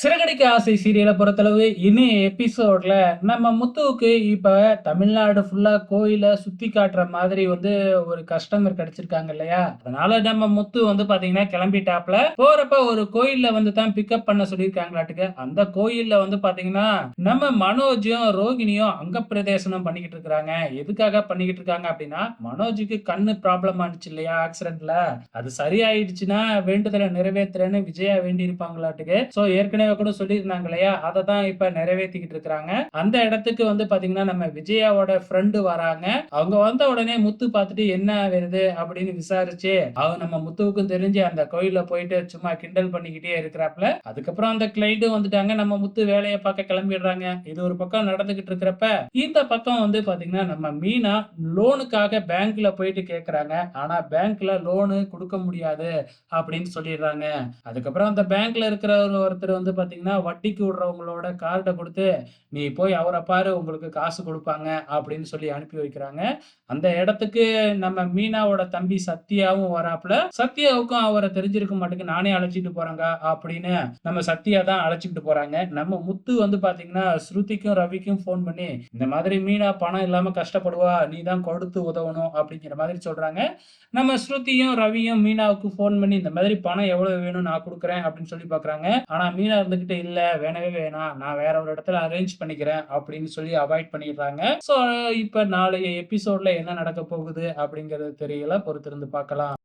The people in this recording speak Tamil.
சிறகடிக்க ஆசை சீரியலை பொறுத்தளவு இனி எபிசோட்ல நம்ம முத்துவுக்கு இப்ப தமிழ்நாடு ஃபுல்லா கோயில சுத்தி காட்டுற மாதிரி வந்து ஒரு கஸ்டமர் கிடைச்சிருக்காங்க இல்லையா? அதனால நம்ம முத்து வந்து பாத்தீங்கன்னா கிளம்பிட்டாப்ல. போறப்ப ஒரு கோயில்ல வந்து தான் பிக்கப் பண்ண சொல்லியிருக்காங்களாட்டுக்கு. அந்த கோயில்ல வந்து பாத்தீங்கன்னா நம்ம மனோஜும் ரோகிணியும் அங்க பிரதேசனம் பண்ணிக்கிட்டு இருக்கிறாங்க. எதுக்காக பண்ணிக்கிட்டு இருக்காங்க அப்படின்னா மனோஜுக்கு கண்ணு ப்ராப்ளம் ஆனிச்சு இல்லையா ஆக்சிடென்ட்ல அது சரியாயிடுச்சுன்னா வேண்டுதலை நிறைவேற்றுறேன்னு விஜயா வேண்டி இருப்பாங்களாட்டுக்கு சோ ஏற்கனவே கூட சொல்லியிருந்தாங்க இல்லையா? அதை தான் இப்ப நிறைவேற்றிக்கிட்டு இருக்கிறாங்க. அந்த இடத்துக்கு வந்து பாத்தீங்கன்னா நம்ம விஜயாவோட ஃப்ரெண்டு வராங்க. அவங்க வந்த உடனே முத்து பார்த்துட்டு என்ன வருது அப்படின்னு விசாரிச்சு அவங்க நம்ம முத்துவுக்கும் தெரிஞ்சு அந்த கோயில போயிட்டு சும்மா கிண்டல் பண்ணிக்கிட்டே இருக்கிறாப்ல அதுக்கப்புறம் அந்த கிளைண்ட்டும் வந்துட்டாங்க. நம்ம முத்து வேலையை பார்க்க கிளம்பிடுறாங்க. இது ஒரு பக்கம் நடந்துகிட்டு இருக்கிறப்ப இந்த பக்கம் வந்து பாத்தீங்கன்னா நம்ம மீனா லோனுக்காக பேங்க்ல போயிட்டு கேக்குறாங்க. ஆனா பேங்க்ல லோனு கொடுக்க முடியாது அப்படின்னு சொல்லிடுறாங்க. அதுக்கப்புறம் அந்த பேங்க்ல இருக்கிற ஒருத்தர் வந்து பார்த்தீங்கன்னா வட்டிக்கு விடுறவங்களோட கார்டை கொடுத்து நீ போய் அவரை பாரு உங்களுக்கு காசு கொடுப்பாங்க அப்படின்னு சொல்லி அனுப்பி வைக்கிறாங்க. அந்த இடத்துக்கு நம்ம மீனாவோட தம்பி சத்யாவும் வராப்புல சத்யாவுக்கும் அவரை தெரிஞ்சிருக்க மாட்டேங்குது நானே அழைச்சிட்டு போறாங்க அப்படின்னு நம்ம சத்யா தான் அழைச்சிட்டு போறாங்க. நம்ம முத்து வந்து பாத்தீங்கன்னா ஸ்ருதிக்கும் ரவிக்கும் ஃபோன் பண்ணி இந்த மாதிரி மீனா பணம் இல்லாம கஷ்டப்படுவா நீ தான் கொடுத்து உதவணும் அப்படிங்கிற மாதிரி சொல்றாங்க. நம்ம ஸ்ருதியும் ரவியும் மீனாவுக்கு ஃபோன் பண்ணி இந்த மாதிரி பணம் எவ்வளவு வேணும் நான் கொடுக்குறேன் அப்படின்னு சொல்லி பாக்குறாங்க. ஆனா மீனா இருந்துகிட்டு இல்ல வேணவே வேணாம். நான் வேற ஒரு இடத்துல அரேஞ்ச் பண்ணிக்கிறேன் அப்படின்னு சொல்லி அவாய்ட் பண்ணிடுறாங்க. ஸோ இப்ப நாளைய எபிசோட்ல என்ன நடக்க போகுது அப்படிங்கறது தெரியல. பொறுத்திருந்து பார்க்கலாம்.